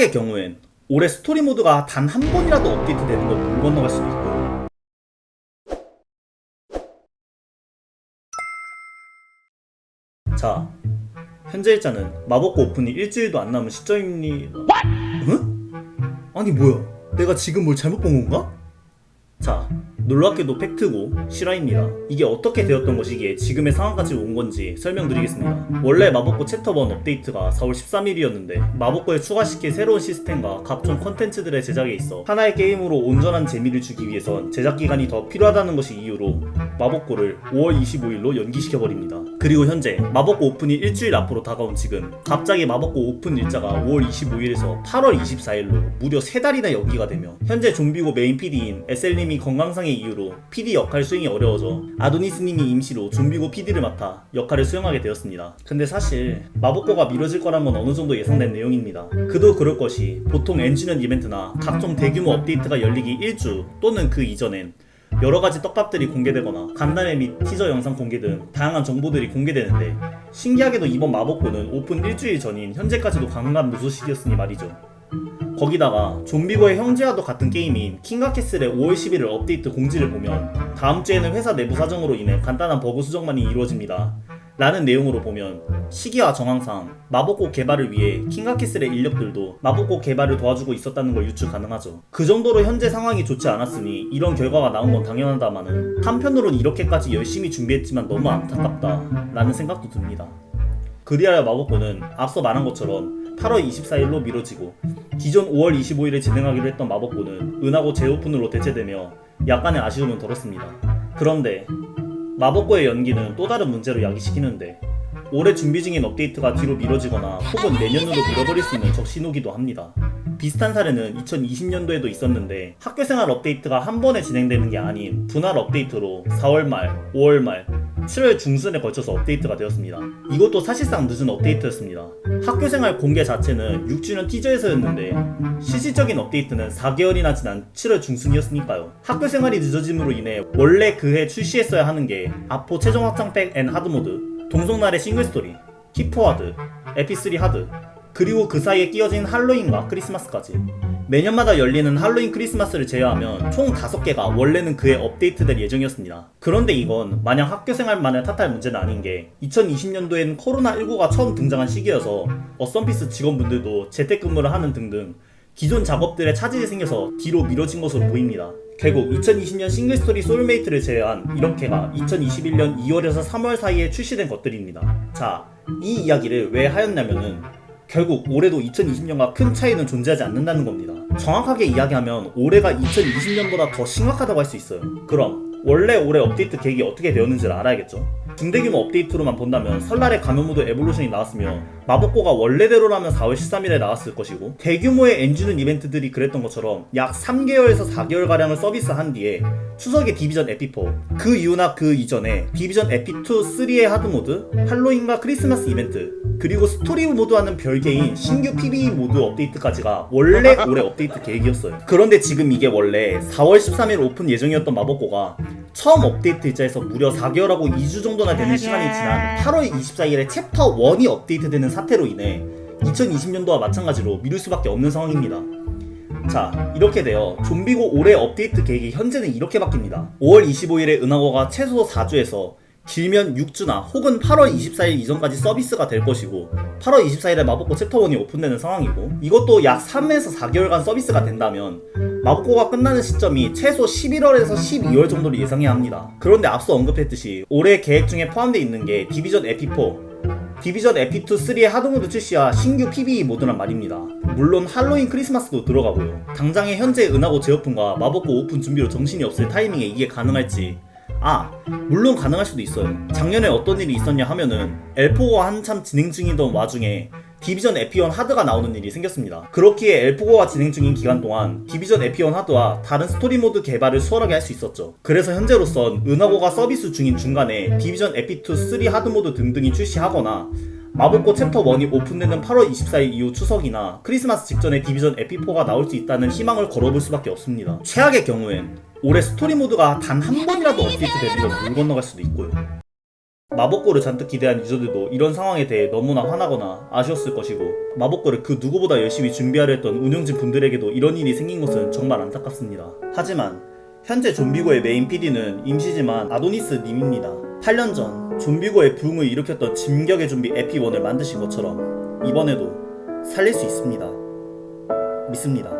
최악의 경우엔 올해 스토리 모드가 단 한 번이라도 업데이트 되는 걸물 건너갈 수도 있고요. 자, 현재 일자는 마법고 오픈이 일주일도 안 남은 시점입니다. 응? 아니 뭐야? 내가 지금 뭘 잘못 본 건가? 자, 놀랍게도 팩트고 실화입니다. 이게 어떻게 되었던 것이기에 지금의 상황까지 온 건지 설명드리겠습니다. 원래 마법고 챕터 1 업데이트가 4월 13일이었는데 마법고에 추가시킬 새로운 시스템과 각종 컨텐츠들의 제작에 있어 하나의 게임으로 온전한 재미를 주기 위해선 제작 기간이 더 필요하다는 것이 이유로 마법고를 5월 25일로 연기시켜버립니다. 그리고 현재 마법고 오픈이 일주일 앞으로 다가온 지금 갑자기 마법고 오픈 일자가 5월 25일에서 8월 24일로 무려 3달이나 연기가 되며 현재 좀비고 메인 PD인 SL님이 건강상의 이유로 PD 역할 수행이 어려워져 아도니스님이 임시로 좀비고 PD를 맡아 역할을 수행하게 되었습니다. 근데 사실 마법고가 미뤄질 거란 건 어느 정도 예상된 내용입니다. 그도 그럴 것이 보통 엔지니어 이벤트나 각종 대규모 업데이트가 열리기 1주 또는 그 이전엔 여러 가지 떡밥들이 공개되거나 간담회 및 티저 영상 공개 등 다양한 정보들이 공개되는데 신기하게도 이번 마법고는 오픈 일주일 전인 현재까지도 강간 무소식이었으니 말이죠. 거기다가 좀비고의 형제와도 같은 게임인 킹가캐슬의 5월 11일 업데이트 공지를 보면 다음 주에는 회사 내부 사정으로 인해 간단한 버그 수정만이 이루어집니다. 라는 내용으로 보면 시기와 정황상 마법고 개발을 위해 킹가캐슬의 인력들도 마법고 개발을 도와주고 있었다는 걸 유추 가능하죠. 그 정도로 현재 상황이 좋지 않았으니 이런 결과가 나온 건 당연하다마는 한편으론 이렇게까지 열심히 준비했지만 너무 안타깝다 라는 생각도 듭니다. 그리하여 마법고는 앞서 말한 것처럼 8월 24일로 미뤄지고 기존 5월 25일에 진행하기로 했던 마법고는 은하고 재오픈으로 대체되며 약간의 아쉬움은 덜었습니다. 그런데 마법고의 연기는 또 다른 문제로 야기시키는데 올해 준비 중인 업데이트가 뒤로 미뤄지거나 혹은 내년으로 미뤄버릴 수 있는 적신호기도 합니다. 비슷한 사례는 2020년도에도 있었는데 학교생활 업데이트가 한 번에 진행되는 게 아닌 분할 업데이트로 4월 말, 5월 말, 7월 중순에 걸쳐서 업데이트가 되었습니다. 이것도 사실상 늦은 업데이트였습니다. 학교생활 공개 자체는 6주년 티저에서였는데 실질적인 업데이트는 4개월이나 지난 7월 중순이었으니까요. 학교생활이 늦어짐으로 인해 원래 그해 출시했어야 하는 게 아포 최종 확장팩 앤 하드모드, 동성날의 싱글스토리, 키포하드, 에피3 하드, 그리고 그 사이에 끼어진 할로윈과 크리스마스까지 매년마다 열리는 할로윈 크리스마스를 제외하면 총 5개가 원래는 그해 업데이트될 예정이었습니다. 그런데 이건 마냥 학교 생활만을 탓할 문제는 아닌 게 2020년도엔 코로나19가 처음 등장한 시기여서 어썸피스 직원분들도 재택근무를 하는 등등 기존 작업들의 차질이 생겨서 뒤로 미뤄진 것으로 보입니다. 결국 2020년 싱글스토리 소울메이트를 제외한 이렇게가 2021년 2월에서 3월 사이에 출시된 것들입니다. 자, 이 이야기를 왜 하였냐면은 결국 올해도 2020년과 큰 차이는 존재하지 않는다는 겁니다. 정확하게 이야기하면 올해가 2020년보다 더 심각하다고 할 수 있어요. 그럼 원래 올해 업데이트 계획이 어떻게 되었는지를 알아야겠죠. 중대규모 업데이트로만 본다면 설날에 가면모드 에볼루션이 나왔으며 마법고가 원래대로라면 4월 13일에 나왔을 것이고 대규모의 엔진은 이벤트들이 그랬던 것처럼 약 3개월에서 4개월가량을 서비스한 뒤에 추석에 디비전 에피4 그 이후나 그 이전에 디비전 에피2 3의 하드모드 할로윈과 크리스마스 이벤트 그리고 스토리 모드와는 별개인 신규 PVE 모드 업데이트까지가 원래 올해 업데이트 계획이었어요. 그런데 지금 이게 원래 4월 13일 오픈 예정이었던 마법고가 처음 업데이트 일자에서 무려 4개월하고 2주 정도나 되는 시간이 지난 8월 24일에 챕터 1이 업데이트되는 사태로 인해 2020년도와 마찬가지로 미룰 수밖에 없는 상황입니다. 자, 이렇게 되어 좀비고 올해 업데이트 계획이 현재는 이렇게 바뀝니다. 5월 25일에 은하고가 최소 4주에서 길면 6주나 혹은 8월 24일 이전까지 서비스가 될 것이고 8월 24일에 마법고 챕터 1이 오픈되는 상황이고 이것도 약 3에서 4개월간 서비스가 된다면 마법고가 끝나는 시점이 최소 11월에서 12월 정도를 예상해야 합니다. 그런데 앞서 언급했듯이 올해 계획 중에 포함되어 있는 게 디비전 에피4 디비전 에피2 3의 하드모드 출시와 신규 PVE 모드란 말입니다. 물론 할로윈 크리스마스도 들어가고요. 당장의 현재 은하고 재오픈과 마법고 오픈 준비로 정신이 없을 타이밍에 이게 가능할지 아 물론 가능할 수도 있어요. 작년에 어떤 일이 있었냐 하면은 엘포가 한참 진행 중이던 와중에 디비전 에피온 하드가 나오는 일이 생겼습니다. 그렇기에 엘포고가 진행 중인 기간 동안 디비전 에피온 하드와 다른 스토리 모드 개발을 수월하게 할 수 있었죠. 그래서 현재로선 은하고가 서비스 중인 중간에 디비전 에피2 3 하드 모드 등등이 출시하거나 마법고 챕터 1이 오픈되는 8월 24일 이후 추석이나 크리스마스 직전에 디비전 에피4가 나올 수 있다는 희망을 걸어볼 수밖에 없습니다. 최악의 경우엔 올해 스토리 모드가 단 한 번이라도 업데이트 되는 걸물 건너갈 수도 있고요. 마법고를 잔뜩 기대한 유저들도 이런 상황에 대해 너무나 화나거나 아쉬웠을 것이고 마법고를 그 누구보다 열심히 준비하려 했던 운영진 분들에게도 이런 일이 생긴 것은 정말 안타깝습니다. 하지만 현재 좀비고의 메인 PD는 임시지만 아도니스 님입니다. 8년 전 좀비고의 붕을 일으켰던 진격의 좀비 에피1을 만드신 것처럼 이번에도 살릴 수 있습니다. 믿습니다.